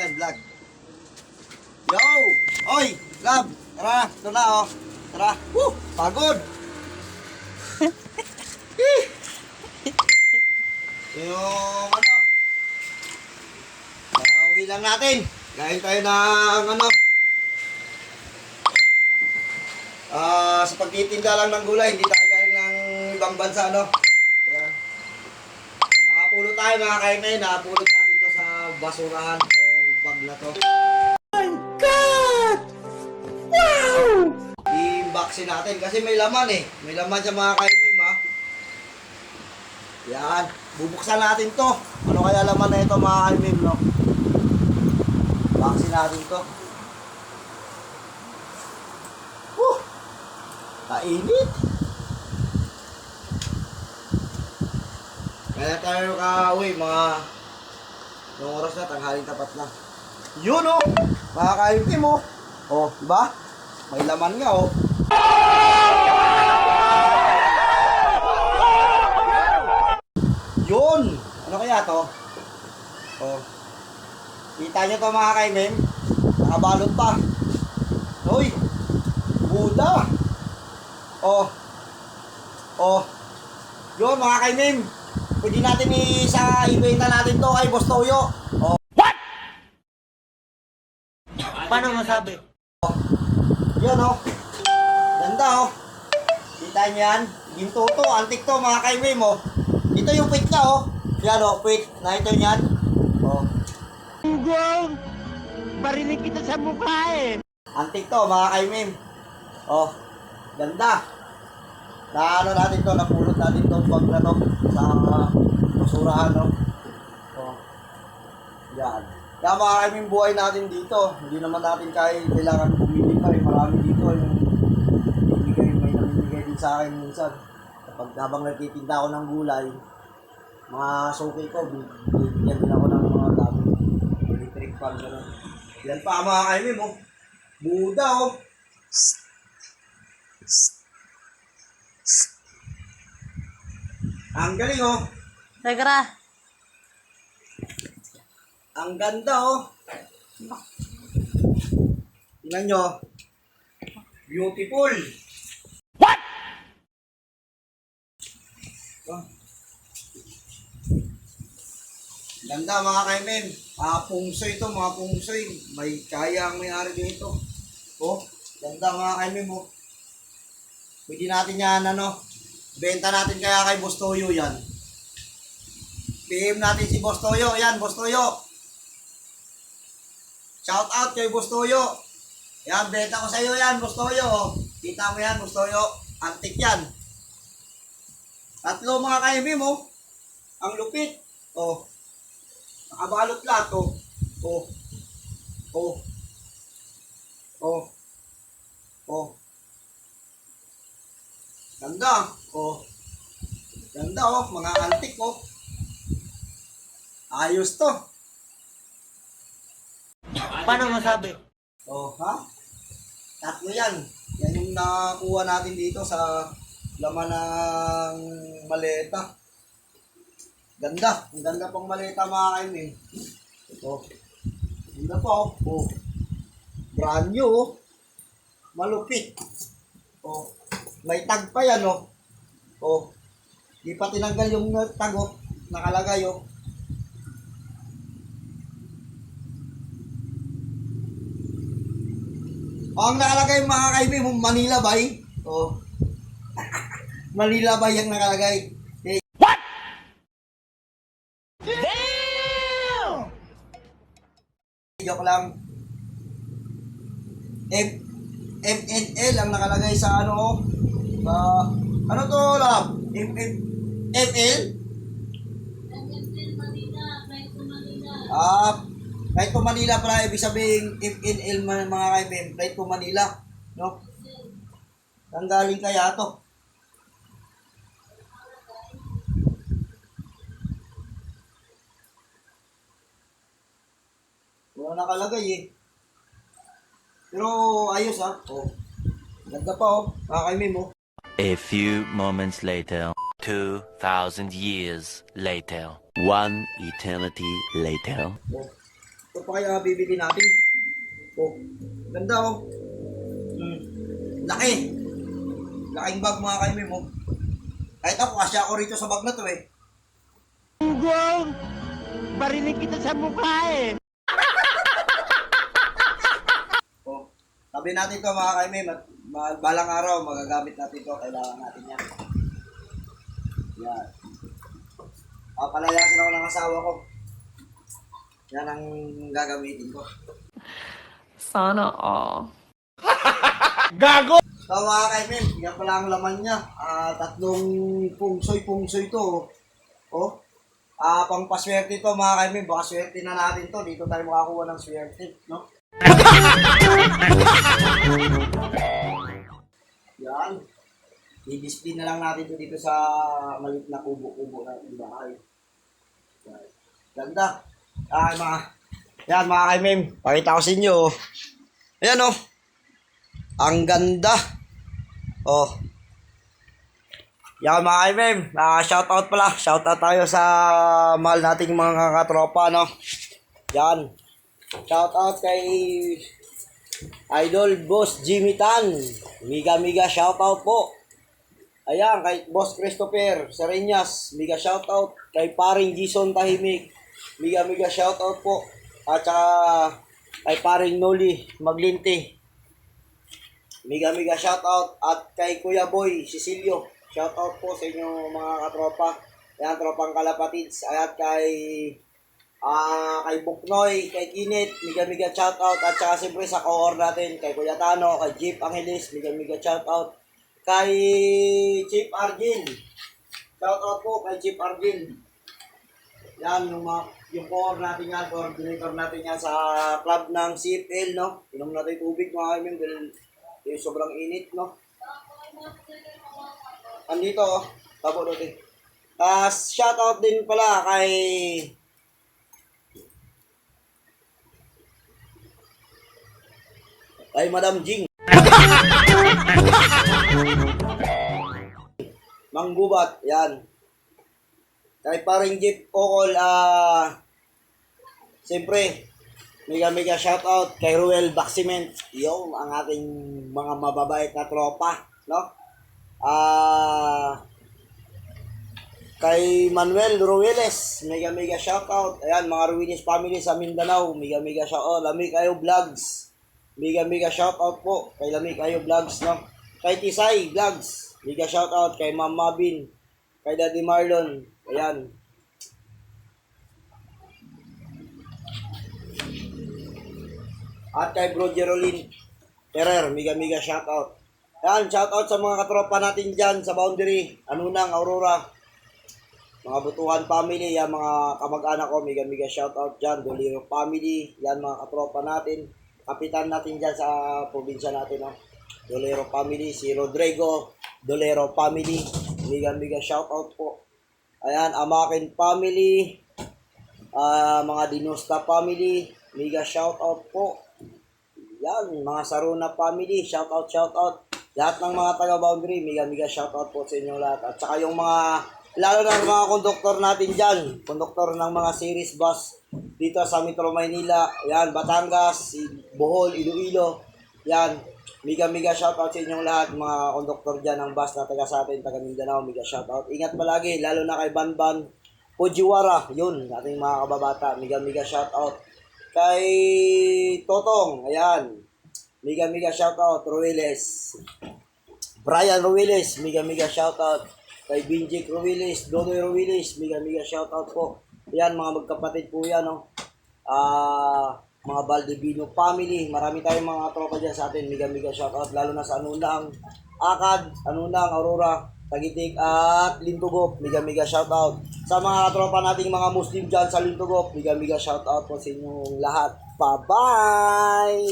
yan, vlog. Yo! Oy! Lab! Tara, ito na oh. Tara. Woo! Pagod! Yung ano, Pauwi lang natin. Galing tayo ng ano. Ah, sa pagtitinda lang ng gulay, hindi tayo galing ng ibang bansa, no? Ayan. Nakapulot tayo mga kainay, nakapulot natin to sa basurahan, itong bag na to. my God! Wow! I-vaccine natin kasi may laman eh. May laman siya mga kainay, ma. Yan. Bubuksan natin to. Ano kaya laman na ito mga kainay, no? Vaccine natin to. Woo! Kainit! Kaya tayo ka-uwi, mga Yung oras na, tanghaling tapat na. Yun oh! Mga kainit mo. Oh, diba? May laman nga oh. Yun! Ano kaya to? Oh. Kita nyo to mga kaimim? Nakabalot pa. Hoy! Buda! Oh. Oh. Yun mga kaimim. Pwede natin isa ibenta natin to kay Boss Toyo. Oh. Paano masabi? Yun oh. Ganda oh. Kita niyo yan? Ginto to, antik to mga kaimim oh. Ito yung pit niya oh. Yan oh, pit. Nakita niyo yan? Oh. Ugong! Barinig kita sa mukha eh! Antik to mga kaimim. Oh. Ganda. Na ano natin to, napulot natin to bag na to sa basurahan no. Oh. Yan. Kaya kaimim buhay natin dito. Hindi naman natin kaya kailangan bumili pa eh. Marami dito yung bibigay, may namimigay din sa akin minsan. Kapag habang nagtitinda ako ng gulay, mga suki ko, bi- bibigyan din ako ng mga dami. Electric fan gano'n. Yan pa mga kaimim oh. Buda oh. Ang galing oh. Tegra, Ang ganda oh. Tingnan nyo. Beautiful. What? Ganda mga kaimen. Ah, pungsoy ito, mga pungsoy. May kaya ang may-ari dito. Oh, ganda mga kaimen mo. Pwede natin yan, ano, benta natin kaya kay Boss Toyo yan. PM natin si Boss Toyo. Yan, Boss Toyo. Shout out kay Boss Toyo. Yan, benta ko sa iyo yan, Boss Toyo. Kita mo yan, Boss Toyo. Antik yan. Tatlo mga kaimi mo. Ang lupit. Oh. Nakabalot lahat, oh. Oh. Oh. Oh. Oh. Ganda. Oh. Ganda, oh. Mga antik, oh. Ayos to. Paano masabi? Oh, ha? Tatlo yan. Yan yung nakuha natin dito sa laman ng maleta. Ganda. Ang ganda pang maleta mga kainin. Oh. Ganda pa oh. Oh. Brand new oh. Malupit. Oh. May tag pa yan oh. Oh. Di pa tinanggal yung tag oh. Nakalagay oh. Ang nakalagay mga kaibigan mo, Manila Bay. Oh. Manila Bay ang nakalagay. Eh, Joke lang. M MNL ang nakalagay sa ano sa ano to lab? M M ML? Ah, flight to Manila pala ibig sabihin man mga kaibigan, flight to Manila, no? Saan galing kaya to? Wala nakalagay eh. Pero ayos ah. Oh. Ganda pa oh. Kakaimin mo. A few moments later, 2,000 years later, one eternity later. Oh. Ito pa kaya bibili natin. Oh, ganda oh. Hmm. Laki. Laking bag mga kaimim mo. Kahit ako, kasya ako rito sa bag na to eh. Ugong! Barinig kita sa mukha eh! Oh, tabi natin to mga kaimim at balang araw magagamit natin to. Kailangan natin yan. Yan. Papalayasin ako ng asawa ko. Yan ang gagamitin ko. Sana all. So mga kaimim, yan pala ang laman niya. Ah, tatlong pungsoy-pungsoy to. Oh. Ah, pang paswerte to mga kaimim. Baka swerte na natin to. Dito tayo makakuha ng swerte, no? yan. I-display na lang natin to dito sa malit na kubo-kubo na bahay. Ganda. Ah, mga yan mga kaimim, pakita ko sa inyo. oh. Ayan oh. Ang ganda. Oh. Yan mga kaimim. Uh, shoutout pala. Shoutout tayo sa mahal nating mga katropa, no? Yan. Shoutout kay Idol Boss Jimmy Tan. Miga miga shoutout po. Ayan, kay Boss Christopher Sereñas. Miga shoutout. Kay paring Jason Tahimik. Miga miga shoutout po. At saka kay paring Noli Maglinti. Mega mega shoutout at kay Kuya Boy Cecilio. Shoutout po sa inyo mga katropa. Ayan, tropang kalapatids. Ayan, kay ah kay Buknoy, kay Kinit, mega mega shoutout. At saka siyempre sa core natin, kay Kuya Tano, kay Jeep Angelis, mega mega shoutout. Kay Chief Argin. Shoutout po kay Chief Argin. Yan, yung, mga, yung core natin yan, coordinator natin yan sa club ng CFL, no? Inom natin tubig mga kaibigan dahil eh, sobrang init, no? Andito, oh. Tabo natin. Tapos, shoutout din pala kay kay Madam Jing. Manggubat, yan. Kay paring Jeep Okol, ah, siyempre, mega mega shoutout kay Ruel Baximent. Yung ang ating mga mababait na tropa, no? Ah, kay Manuel Rueles, mega mega shoutout. Ayan, mga Rueles family sa Mindanao, mega mega shoutout. Lami kayo vlogs. Mega mega shoutout po kay Lami kayo vlogs, no? Kay Tisay vlogs, mega shoutout kay Ma'am Mabin, kay Daddy Marlon. Ayan. At kay Bro Gerolin Ferrer, mega shoutout. Yan, shoutout sa mga katropa natin dyan sa boundary, Anunang, Aurora, mga Butuhan family, yan mga kamag-anak ko, mega shoutout dyan, Doliro family, yan mga katropa natin, kapitan natin dyan sa probinsya natin, no? Dolero family, si Rodrigo, Dolero family, mega shoutout po. Ayan, Amakin family, ah mga Dinosta family, mega shoutout po. Yan, mga Saruna family, shout out, shout out. Lahat ng mga taga-boundary, mega mega shout out po sa inyo lahat. At saka yung mga, lalo na mga konduktor natin dyan, konduktor ng mga series bus dito sa Metro Maynila, yan, Batangas, Bohol, Iloilo, yan. Mega mega shout out sa inyong lahat, mga konduktor dyan ng bus na taga sa atin, taga Mindanao, mega shout out. Ingat palagi, lalo na kay Banban Fujiwara, yun, ating mga kababata, mega mega shout out kay Totong, ayan. Mega mega shoutout Ruiles. Brian Ruiles, mega mega shoutout. Kay Binjik Ruiles, Dodoy Ruiles, mega mega shoutout po. Ayan mga magkapatid po yan, no. Ah, mga Valdivino family, marami tayong mga tropa diyan sa atin, mega shoutout lalo na sa Anunang, Akad, Anunang, Aurora, Tagitik at Lintugop, mega shoutout. Sa mga tropa nating mga Muslim dyan sa Lintugop, mega shoutout po sa inyong lahat. Bye-bye!